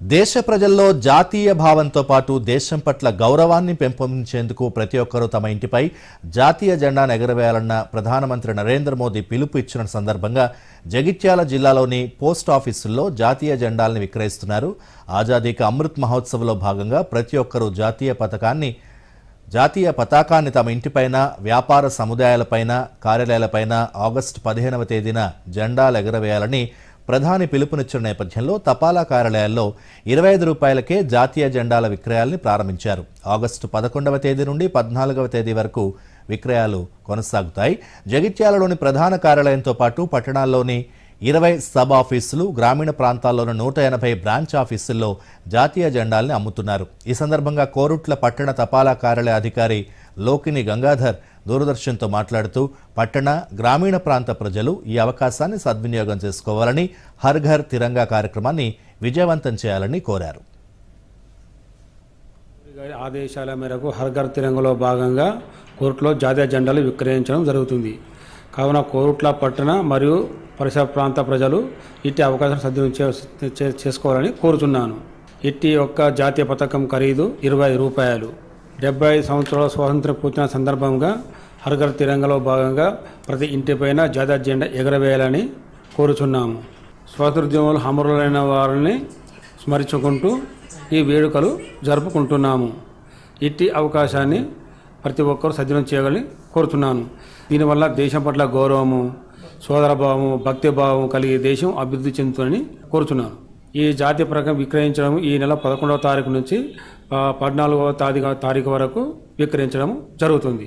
దేశ ప్రజల్లో జాతీయ భావంతో పాటు దేశం పట్ల గౌరవాన్ని పెంపొందించేందుకు ప్రతి ఒక్కరూ తమ ఇంటిపై జాతీయ జెండాను ఎగరవేయాలన్న ప్రధానమంత్రి నరేంద్ర మోదీ పిలుపు ఇచ్చిన సందర్భంగా జగిత్యాల జిల్లాలోని పోస్ట్ ఆఫీసుల్లో జాతీయ జెండాల్ని విక్రయిస్తున్నారు. ఆజాదీకి అమృత్ మహోత్సవ్లో భాగంగా ప్రతి ఒక్కరూ జాతీయ పథకాన్ని జాతీయ పతాకాన్ని తమ ఇంటిపైన వ్యాపార సముదాయాలపైన కార్యాలయాలపైన ఆగస్టు పదిహేనవ తేదీన జెండాలు ఎగరవేయాలని ప్రధాని పిలుపునిచ్చిన నేపథ్యంలో తపాలా కార్యాలయాల్లో ఇరవై ఐదు రూపాయలకే జాతీయ జెండాల విక్రయాల్ని ప్రారంభించారు. ఆగస్టు పదకొండవ తేదీ నుండి పద్నాలుగవ తేదీ వరకు విక్రయాలు కొనసాగుతాయి. జగిత్యాలలోని ప్రధాన కార్యాలయంతో పాటు పట్టణాల్లోని ఇరవై సబ్ ఆఫీసులు గ్రామీణ ప్రాంతాల్లోని నూట ఎనభై బ్రాంచ్ ఆఫీసుల్లో జాతీయ జెండాల్ని అమ్ముతున్నారు. ఈ సందర్భంగా కోరుట్ల పట్టణ తపాలా కార్యాలయ అధికారి లోకిని గంగాధర్ దూరదర్శన్తో మాట్లాడుతూ పట్టణ గ్రామీణ ప్రాంత ప్రజలు ఈ అవకాశాన్ని సద్వినియోగం చేసుకోవాలని హర్ ఘర్ తిరంగా కార్యక్రమాన్ని విజయవంతం చేయాలని కోరారు. ఆదేశాల మేరకు హర్ ఘర్ తిరంగలో భాగంగా కోర్టులో జాతీయ జెండాలు విక్రయించడం జరుగుతుంది. కావున కోరుట్ల పట్టణ మరియు పరిసర ప్రాంత ప్రజలు ఇట్టి అవకాశం సద్వినియోగం చే- చేసుకోవాలని కోరుతున్నాను. ఇట్టి యొక్క జాతీయ పథకం ఖరీదు ఇరవై రూపాయలు. డెబ్బై సంవత్సరాల స్వాతంత్ర పూర్తిన సందర్భంగా హర్ తిరంగలో భాగంగా ప్రతి ఇంటిపైన జాతీయ జెండా ఎగరవేయాలని కోరుచున్నాము. స్వాతంత్రోద్యమంలో అమరులైన వారిని స్మరించుకుంటూ ఈ వేడుకలు జరుపుకుంటున్నాము. ఇట్టి అవకాశాన్ని ప్రతి ఒక్కరూ సద్వినియోగం చేయాలని కోరుతున్నాను దీనివల్ల దేశం పట్ల గౌరవము సోదరభావము భక్తిభావం కలిగే దేశం అభివృద్ధి చెందుతుందని కోరుతున్నాను ఈ జాతీయ ప్రకారం విక్రయించడం ఈ నెల పదకొండవ తారీఖు నుంచి పద్నాలుగవ తారీఖు తారీఖు వరకు విక్రయించడం జరుగుతుంది.